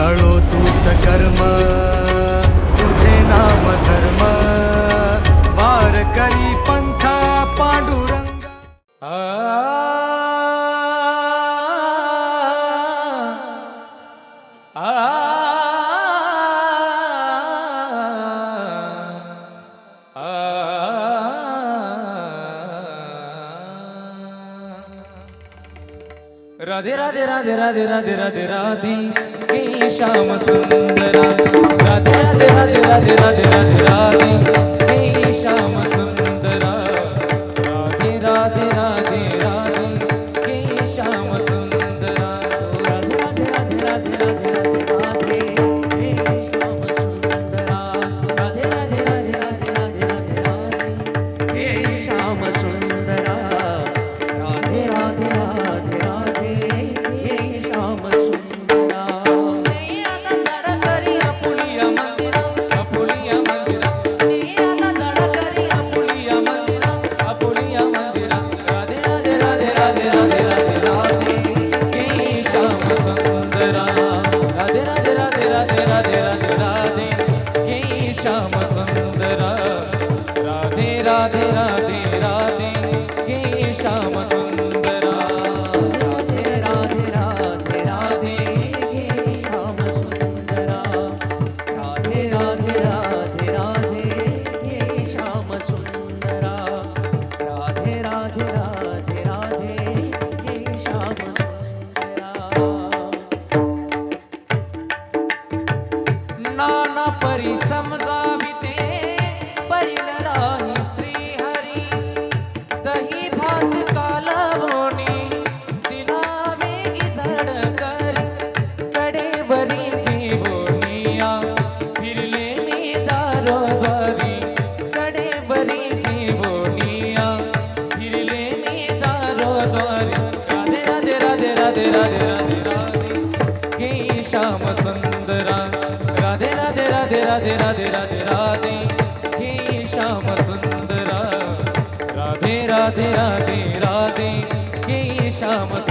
तळो तूच कर्म. तुझे नाम धर्म. राधे राधे राधे राधे राधे राधे राधे हे श्याम सुंदरा राधे राधे राधे राधे राधे राधे राधे राधे राधे राधे राधे राधे राधे. हे श्याम सुंदरा राधे राधे राधे राधे. हे श्याम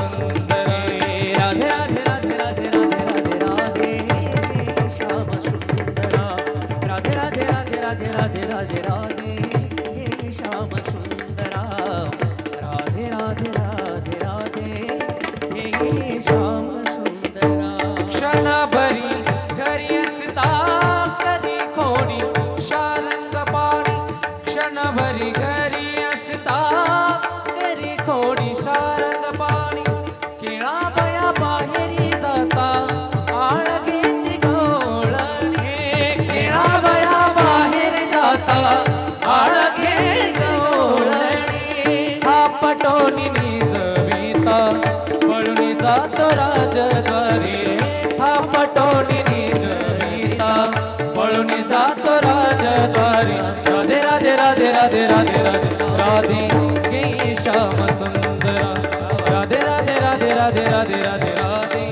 राधे राधे राधे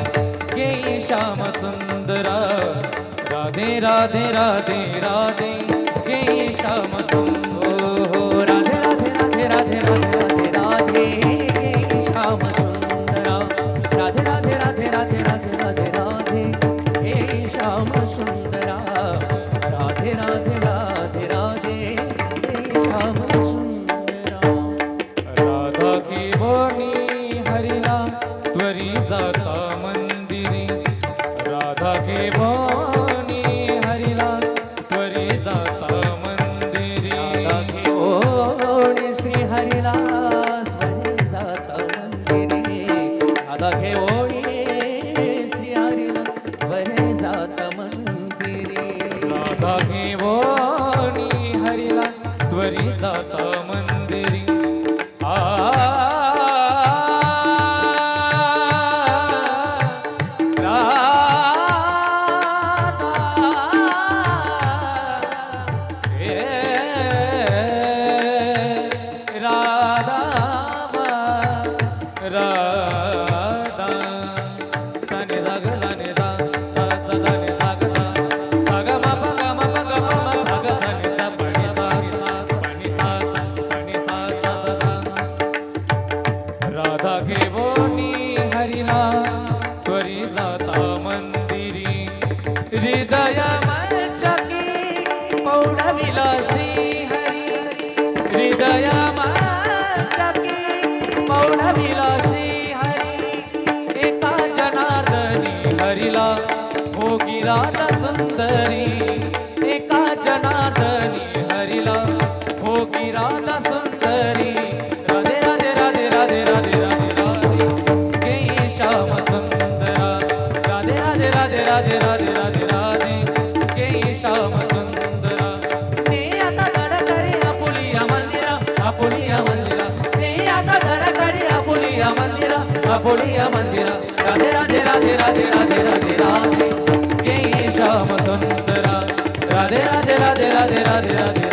के श्याम सुंदर। राधे राधे राधे राधे के श्याम सुंदर। हो, हो, राधे राधे राधे राधे राधे। हृदय मचकी पौडविला श्रीहरी हृदय मचकी पौडविला श्रीहरी एका जनार्दनी हरिला भोगिला सुंदरी. एका जनार्दनी हरिला भोगी सुंदरी. मंदिरा मंदिरा राधे राधे राधे राधे राधे राधे राधे के श्याम सुंदरा राधे राधे राधे राधे राधे राधे